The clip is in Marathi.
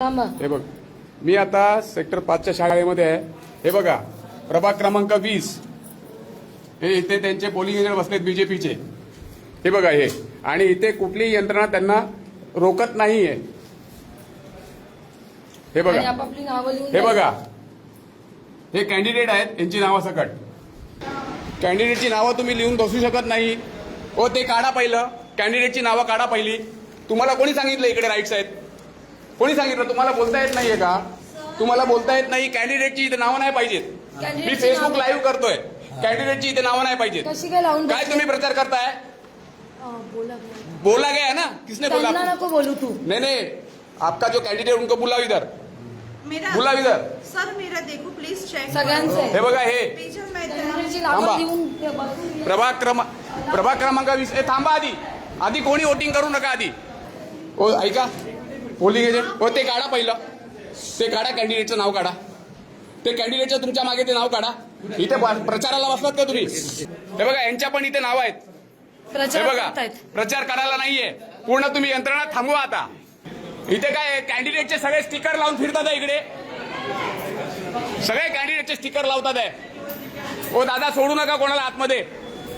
हे बघ मी आता सेक्टर पाचच्या शाळेमध्ये आहे. हे बघा प्रभाग क्रमांक वीस. हे इथे त्यांचे पोलिंग एजंट बसलेत बीजेपीचे हे बघा हे. आणि इथे कुठलीही यंत्रणा त्यांना रोकत नाहीये. हे आणि बघा आपापली नावं लिहून हे द्या. बघा. हे कॅन्डिडेट आहेत यांची नावं सकट. कॅन्डिडेटची नावं तुम्ही लिहून बसू शकत नाही. हो ते काढा पहिलं. कॅन्डिडेटची नावं काढा पहिली. तुम्हाला कोणी सांगितलं इकडे राईट्स आहेत कोणी सांगितलं? तुम्हाला बोलता येत नाहीये का? तुम्हाला बोलता येत नाही. कॅन्डिडेटची इथे नावं नाही पाहिजेत. मी फेसबुक लाईव्ह करतोय. कॅन्डिडेटची इथे नावं नाही पाहिजेत. कशी काय लावून काय तुम्ही प्रचार करताय? बोला बोला. बोला गया ना? किसने बोला? नको बोलू तू. नहीं नहीं. आपका जो कैंडिडेट उनको बुलाओ इधर. मेरा बुलाओ इधर. सर मेरा देखो प्लीज चेक सगळ्यांचे. हे बघा हे. थांबा. प्रभाग क्रम प्रभाग क्रमांक वीस थांबा आधी. आधी कोणी वोटिंग करू नका आधी. हो ऐका. पोलिंग एजंट हो ते काढा पहिलं. ते काढा कॅन्डिडेटचं नाव काढा. ते कॅन्डिडेटचं तुमच्या मागे ते नाव काढा. इथे प्रचाराला बसलात का तुम्ही? हे बघा यांच्या पण इथे नाव आहेत. हे प्रचार बघा प्रचार करायला नाहीये. पूर्ण तुम्ही यंत्रणा थांबवा आता. इथे काय कॅन्डिडेटचे सगळे स्टिकर लावून फिरतात इकडे. सगळे कॅन्डिडेटचे स्टिकर लावतात आहे. ओ दादा सोडू नका कोणाला आतमध्ये.